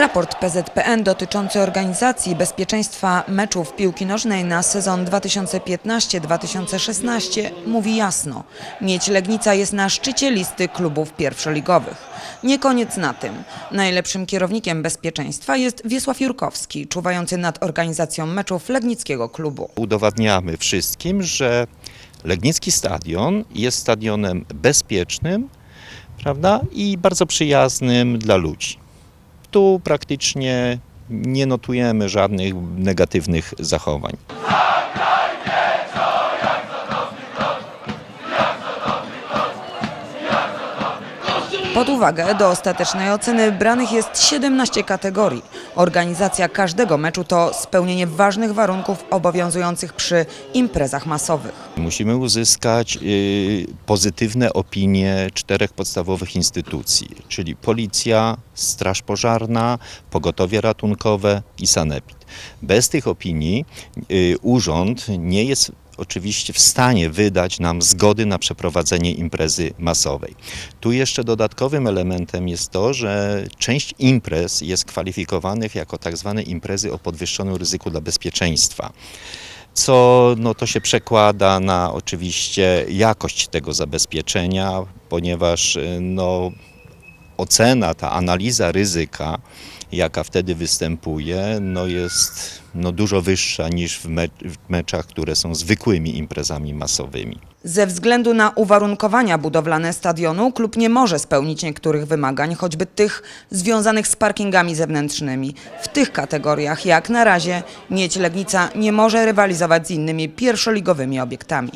Raport PZPN dotyczący organizacji bezpieczeństwa meczów piłki nożnej na sezon 2015-2016 mówi jasno. Miedź Legnica jest na szczycie listy klubów pierwszoligowych. Nie koniec na tym. Najlepszym kierownikiem bezpieczeństwa jest Wiesław Jurkowski, czuwający nad organizacją meczów legnickiego klubu. udowadniamy wszystkim, że Legnicki Stadion jest stadionem bezpiecznym prawda, i bardzo przyjaznym dla ludzi. Tu praktycznie nie notujemy żadnych negatywnych zachowań. Pod uwagę do ostatecznej oceny branych jest 17 kategorii. Organizacja każdego meczu to spełnienie ważnych warunków obowiązujących przy imprezach masowych. Musimy uzyskać y, pozytywne opinie czterech podstawowych instytucji, czyli Policja, Straż Pożarna, Pogotowie Ratunkowe i Sanepid. Bez tych opinii y, urząd nie jest oczywiście w stanie wydać nam zgody na przeprowadzenie imprezy masowej. Tu jeszcze dodatkowym elementem jest to, że część imprez jest kwalifikowanych jako tak zwane imprezy o podwyższonym ryzyku dla bezpieczeństwa co no, to się przekłada na oczywiście jakość tego zabezpieczenia, ponieważ y, no, ocena, ta analiza ryzyka, jaka wtedy występuje, no, jest no, dużo wyższa niż w, me- w meczach, które są zwykłymi imprezami masowymi. Ze względu na uwarunkowania budowlane stadionu klub nie może spełnić niektórych wymagań, choćby tych związanych z parkingami zewnętrznymi. W tych kategoriach jak na razie Miedź Legnica nie może rywalizować z innymi pierwszoligowymi obiektami.